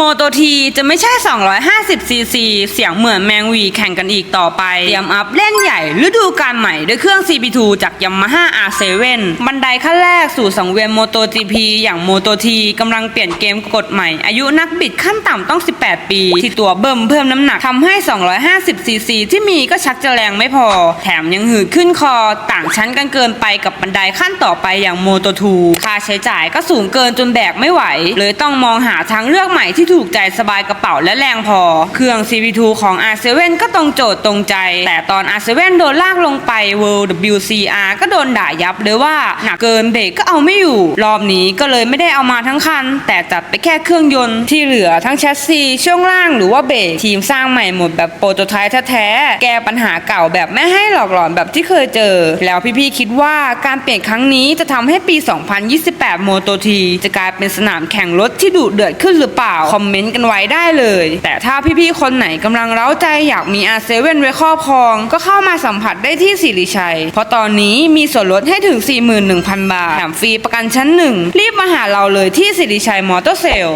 โมโตทีจะไม่ใช่ 250 ซีซี เสียงเหมือนแมงวีแข่งกันอีกต่อไป เตรียมอัพเล่นใหญ่ฤดูกาลใหม่ด้วยเครื่อง CP2 จาก Yamaha R7 บันไดขั้นแรกสู่สังเวียนโมโต GP อย่างโมโตทีกำลังเปลี่ยนเกมกฎใหม่ อายุนักบิดขั้นต่ำต้อง 18 ปี ที่ตัวเบิ่มเพิ่มน้ำหนักทำให้ 250 ซีซี ที่มีก็ชักจะแรงไม่พอ แถมยังหืดขึ้นคอต่างชั้นกันเกินไปกับบันไดขั้นต่อไปอย่างโมโตทูค่าใช้จ่ายก็สูงเกินจนแบกไม่ไหวเลยต้องมองหาทางเลือกใหม่ที่ถูกใจสบายกระเป๋าและแรงพอ เครื่อง CP2 ของ R7 ก็ตรงโจทย์ตรงใจ แต่ตอน R7 โดนลากลงไป World WCR ก็โดนด่ายับเลยว่า หนักเกินเบรกก็เอาไม่อยู่ รอบนี้ก็เลยไม่ได้เอามาทั้งคัน แต่จัดไปแค่เครื่องยนต์ที่เหลือทั้งแชสซีช่วงล่างหรือว่าเบรกทีมสร้างใหม่หมดแบบโปรโตไทป์แท้ๆแก้ปัญหาเก่าแบบไม่ให้หลอกหลอนแบบที่เคยเจอ แล้วพี่ๆคิดว่าการเปลี่ยนครั้งนี้จะทำให้ปี 2028 โมโตทีจะกลายเป็นสนามแข่งรถที่ดุเดือดขึ้นหรือเปล่าอมเมนต์กันไว้ได้เลย แต่ถ้าพี่ๆคนไหนกำลังเร้าใจอยากมี R7 ไว้ครอบครอง ก็เข้ามาสัมผัสได้ที่สิริชัย เพราะตอนนี้มีส่วนลดให้ถึง 41,000 บาทแถมฟรีประกันชั้นหนึ่งรีบมาหาเราเลยที่สิริชัยมอเตอร์เซล